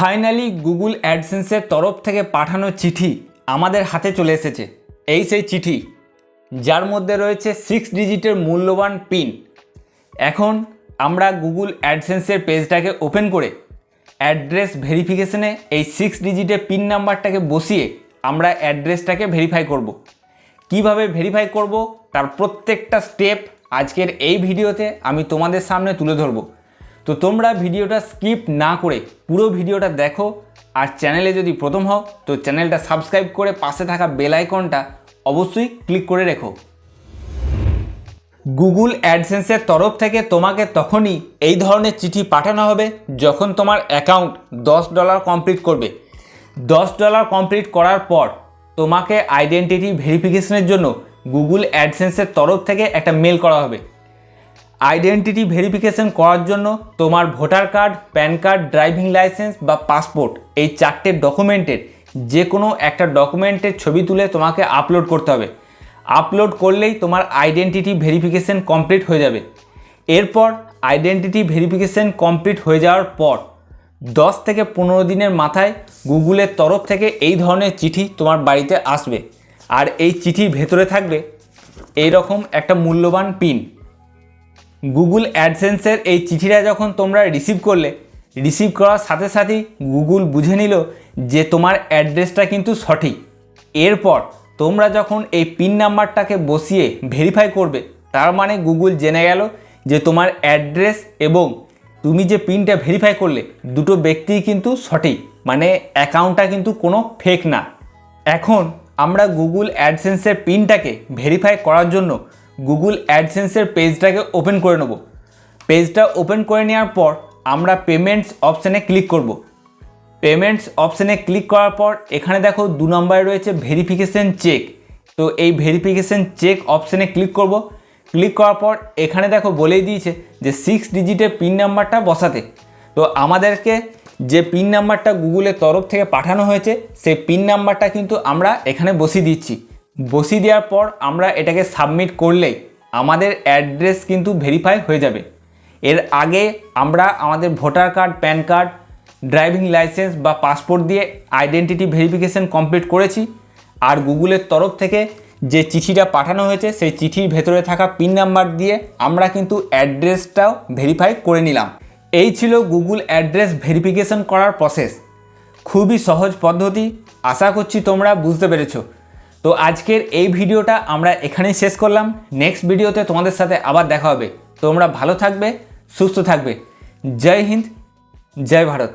Finally Google অ্যাডসেন্সের তরফ থেকে পাঠানো চিঠি আমাদের হাতে চলে এসেছে। এই সেই চিঠি, যার মধ্যে রয়েছে সিক্স ডিজিটের মূল্যবান পিন এখন আমরা গুগল অ্যাডসেন্সের পেজটাকে ওপেন করে অ্যাড্রেস ভেরিফিকেশনে এই সিক্স ডিজিটের পিন নাম্বারটাকে বসিয়ে আমরা অ্যাড্রেসটাকে ভেরিফাই করব। কীভাবে ভেরিফাই করব? তার প্রত্যেকটা স্টেপ আজকের এই ভিডিওতে আমি তোমাদের সামনে তুলে ধরবো। তো তোমরা ভিডিওটা স্কিপ না করে পুরো ভিডিওটা দেখো আর চ্যানেলে যদি প্রথম হও, তো চ্যানেলটা সাবস্ক্রাইব করে পাশে থাকা বেল আইকনটা অবশ্যই ক্লিক করে রেখো। গুগল অ্যাডসেন্সের তরফ থেকে তোমাকে তখনই এই ধরনের চিঠি পাঠানো হবে যখন তোমার অ্যাকাউন্ট দশ ডলার কমপ্লিট করবে। দশ ডলার কমপ্লিট করার পর তোমাকে আইডেন্টিটি ভেরিফিকেশনের জন্য গুগল অ্যাডসেন্সের তরফ থেকে একটা মেল করা হবে। আইডেন্টিটি ভেরিফিকেশন করার জন্য তোমার voter card, pan card, driving license বা পাসপোর্ট, এই চারটে ডকুমেন্টের যে কোনো একটা ডকুমেন্টের ছবি তুলে তোমাকে আপলোড করতে হবে। আপলোড করলেই তোমার আইডেন্টিটি ভেরিফিকেশন কমপ্লিট হয়ে যাবে। এরপর আইডেন্টিটি ভেরিফিকেশন কমপ্লিট হয়ে যাওয়ার পর দশ থেকে পনেরো দিনের মাথায় গুগলের তরফ থেকে এই ধরনের চিঠি তোমার বাড়িতে আসবে। আর এই চিঠির ভেতরে থাকবে এই রকম একটা মূল্যবান পিন গুগল অ্যাডসেন্সের এই চিঠিটা যখন তোমরা রিসিভ করলে রিসিভ করার সাথে সাথেই গুগল বুঝে নিল যে তোমার অ্যাড্রেসটা কিন্তু সঠিক। এরপর তোমরা যখন এই পিন নাম্বারটাকে বসিয়ে ভেরিফাই করবে, তার মানে গুগল জেনে গেল যে তোমার অ্যাড্রেস এবং তুমি যে পিনটা ভেরিফাই করলে, দুটো ব্যক্তিই কিন্তু সঠিক মানে অ্যাকাউন্টটা কিন্তু কোনো ফেক না। এখন আমরা গুগল অ্যাডসেন্সের পিনটাকে ভেরিফাই করার জন্য গুগল অ্যাডসেন্সের পেজটাকে ওপেন করে নেব। পেজটা ওপেন করে নেওয়ার পর আমরা পেমেন্টস অপশানে ক্লিক করব। পেমেন্টস অপশানে ক্লিক করার পর এখানে দেখো দু নম্বরে রয়েছে ভেরিফিকেশান চেক তো এই ভেরিফিকেশান চেক অপশানে ক্লিক করব। ক্লিক করার পর এখানে দেখো বলেই দিয়েছে যে সিক্স ডিজিটের পিন নাম্বারটা বসাতে। তো আমাদেরকে যে পিন নাম্বারটা গুগলের তরফ থেকে পাঠানো হয়েছে, সেই পিন নাম্বারটা কিন্তু আমরা এখানে বসিয়ে দিচ্ছি। বসিয়ে দেওয়ার পর আমরা এটাকে সাবমিট করলেই আমাদের অ্যাড্রেস কিন্তু ভেরিফাই হয়ে যাবে। এর আগে আমরা আমাদের voter card, pan card, driving license বা পাসপোর্ট দিয়ে আইডেন্টিটি ভেরিফিকেশন কমপ্লিট করেছি। আর গুগলের তরফ থেকে যে চিঠিটা পাঠানো হয়েছে, সেই চিঠির ভেতরে থাকা পিন নাম্বার দিয়ে আমরা কিন্তু অ্যাড্রেসটাও ভেরিফাই করে নিলাম। এই ছিল গুগল অ্যাড্রেস ভেরিফিকেশন করার প্রসেস। খুবই সহজ পদ্ধতি। আশা করছি তোমরা বুঝতে পেরেছ। তো আজকের এই ভিডিওটা আমরা এখানেই শেষ করলাম। নেক্সট ভিডিওতে তোমাদের সাথে আবার দেখা হবে। তোমরা ভালো থাকবে, সুস্থ থাকবে। জয় হিন্দ, জয় ভারত।